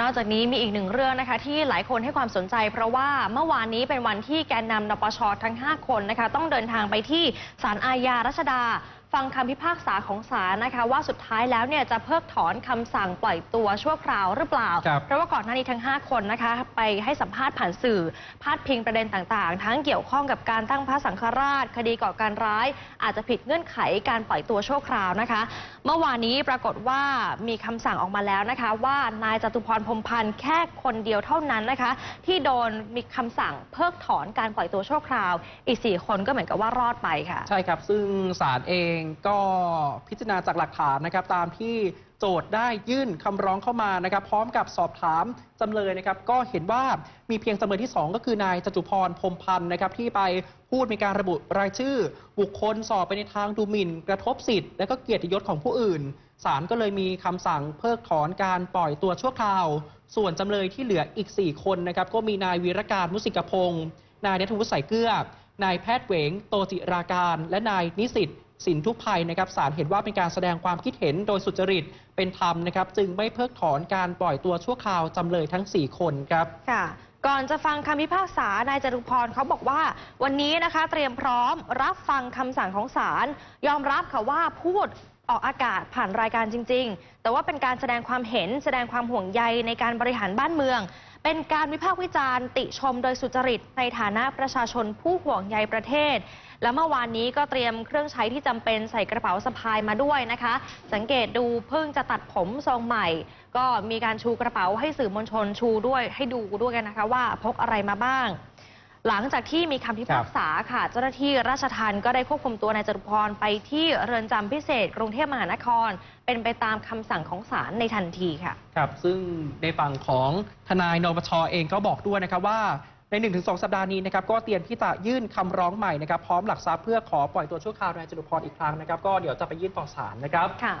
นอกจากนี้มีอีกหนึ่งเรื่องนะคะที่หลายคนให้ความสนใจ เพราะว่าเมื่อวานนี้เป็นวันที่แกนนำนปชทั้ง 5 คนนะคะต้องเดินทางไปที่ศาลอาญารัชดา ฟังคำพิพากษาของศาลนะคะ ว่าสุดท้ายแล้วเนี่ยจะเพิกถอนคำสั่งปล่อยตัวชั่วคราวหรือเปล่าครับเพราะว่าก่อนหน้านี้ทั้ง 5 คนนะคะ ไปให้สัมภาษณ์ผ่านสื่อ พาดพิงประเด็นต่างๆ ทั้งเกี่ยวข้องกับการตั้งพระสังฆราช คดีก่อการร้าย อาจจะผิดเงื่อนไขการปล่อยตัวชั่วคราวนะคะ เมื่อวานนี้ปรากฏว่ามีคำสั่งออกมาแล้วนะคะ ว่านายจตุพรพรหมพันธ์แค่คนเดียวเท่านั้นนะคะ ที่โดนมีคำสั่งเพิกถอนการปล่อยตัวชั่วคราว อีก 4 คนก็เหมือนกับว่ารอดไปค่ะ ใช่ครับ ซึ่งศาลเองก็พิจารณาจากหลักฐานนะครับ ตามที่โจทย์ได้ยื่นคำร้องเข้ามานะครับ พร้อมกับสอบถามจำเลยนะครับ ก็เห็นว่ามีเพียงจำเลยที่ 2 ก็คือนายจตุพรพรมพันธ์นะครับ ที่ไปพูดมีการระบุรายชื่อ บุคคลสอบไปในทางดูหมิ่น กระทบสิทธิ์ และก็เกียรติยศของผู้อื่นศาลก็เลยมีคำสั่งเพิกถอนการปล่อยตัวชั่วคราว ส่วนจำเลยที่เหลืออีก 4 คนนะครับ ก็มีนายวีรการมุสิกพงศ์นายนัทวุฒิสายเกลือนายแพทย์เหวงโตจิราการ และนายนิสิต สินทุพภัยนะครับศาลเห็นว่าเป็นการแสดงความคิดเห็นโดยสุจริตเป็นธรรมนะครับ จึงไม่เพิกถอนการปล่อยตัวชั่วคราวจำเลยทั้ง 4 คนครับค่ะ ก่อนจะฟังคำพิพากษา นายจตุพรเขาบอกว่า วันนี้นะคะเตรียมพร้อมรับฟังคำสั่งของศาลยอมรับค่ะว่าพูดออกอากาศผ่านรายการจริง ๆ แต่ว่าเป็นการแสดงความเห็นแสดงความห่วงใยในการบริหารบ้านเมือง เป็นการวิพากษ์วิจารณ์ติชมโดยสุจริตในฐานะประชาชนผู้ห่วงใยประเทศ และเมื่อวานนี้ก็เตรียมเครื่องใช้ที่จำเป็นใส่กระเป๋าสะพายมาด้วยนะคะ สังเกตดูเพิ่งจะตัดผมทรงใหม่ ก็มีการชูกระเป๋าให้สื่อมวลชนชูด้วยให้ดูด้วยกันนะคะว่าพกอะไรมาบ้าง หลังจากที่มีคำพิพากษาค่ะ เจ้าหน้าที่ราชทัณฑ์ก็ได้ควบคุมตัวนายจตุพรไปที่เรือนจำพิเศษ กรุงเทพมหานคร เป็นไปตามคำสั่งของศาลในทันทีค่ะ ครับ ซึ่งในฝั่งของทนายนปชเองก็บอกด้วยนะครับว่าใน 1-2 สัปดาห์นี้นะครับก็เตรียมที่จะยื่นคำร้องใหม่นะครับพร้อมหลักทรัพย์เพื่อขอปล่อยตัวชั่วคราวนายจตุพรอีกครั้งนะครับก็เดี๋ยวจะไปยื่นต่อศาลนะครับค่ะ